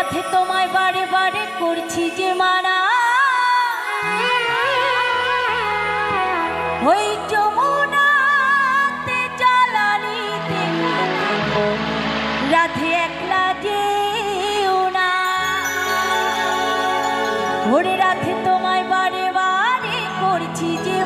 রাধে তোমায় বারে বারে করছি যে মানা ওই যমুনাতে জ্বালানিতে তোমায় বারে বারে করছি যে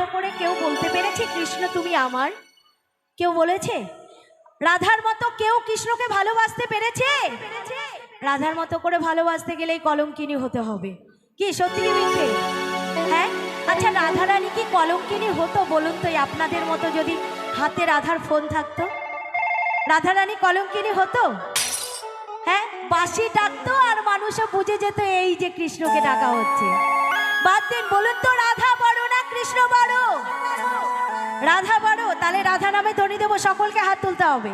রানীর করে কেউ বলতে পেরেছে, কৃষ্ণ, তুমি আমার? কেউ বলেছে, রাধার মতো কেউ কৃষ্ণকে ভালোবাসতে পেরেছে? রাধার মতো করে ভালোবাসতে গেলেই কলঙ্কিনী হতে হবে। কি, সত্যি কি মিথ্যে? হ্যাঁ? আচ্ছা রাধা রানী কি কলঙ্কিনী হতো বলুন তো আপনাদের মতো যদি হাতে রাধার ফোন থাকতো? রাধা রানী কলঙ্কিনী হতো? হ্যাঁ? বাসি ডাকতো আর মানুষও বুঝে যেত এই যে কৃষ্ণকে ডাকা হচ্ছে। বাদ দিন, বলুন তো, রাধা কৃষ্ণ বড়। রাধা বড়, তাহলে রাধা নামে ধ্বনি দেবো, সকলকে হাত তুলতে হবে।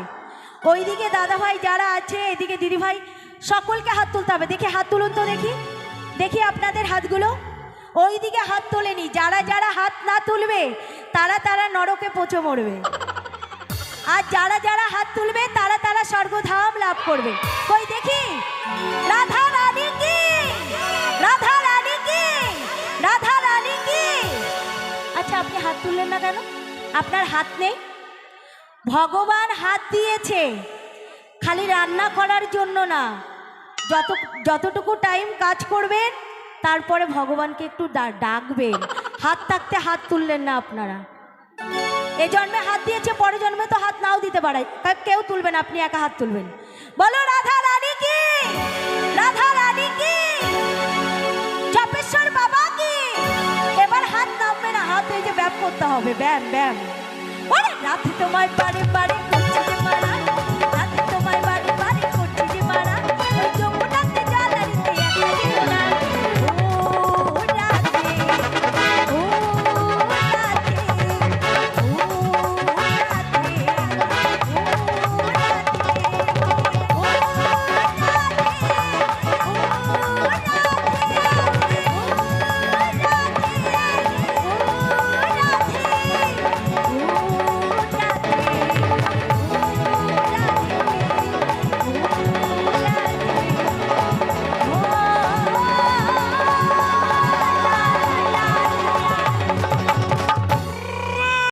ওইদিকে দাদা ভাই যারা আছে, এদিকে দিদি ভাই সকলকে হাত তুলতে হবে। দেখি, হাত তুলুন তো দেখি। দেখি আপনাদের হাতগুলো। ওইদিকে হাত তোলেনি যারা যারা হাত না তুলবে, তারা তারা নরকে পচে মরবে। আর যারা যারা হাত তুলবে, তারা তারা স্বর্গধাম লাভ করবে। কই দেখি? আপনার হাত নেই? ভগবান হাত দিয়েছে। খালি রান্না করার জন্য না। যত, যতটুকু টাইম কাজ করবেন, তারপরে ভগবানকে একটু ডাকবেন। হাত থাকতে হাত তুললেন না আপনারা। এ জন্মে হাত দিয়েছে পরে জন্মে তো হাত নাও দিতে পারে। কেউ তুলবেন আপনি একা হাত তুলবেন। বলো রাধা রানী করতে হবে ব্যায়াম ব্যায়াম অনেক রাতে তোমায় পারে পারে মারা।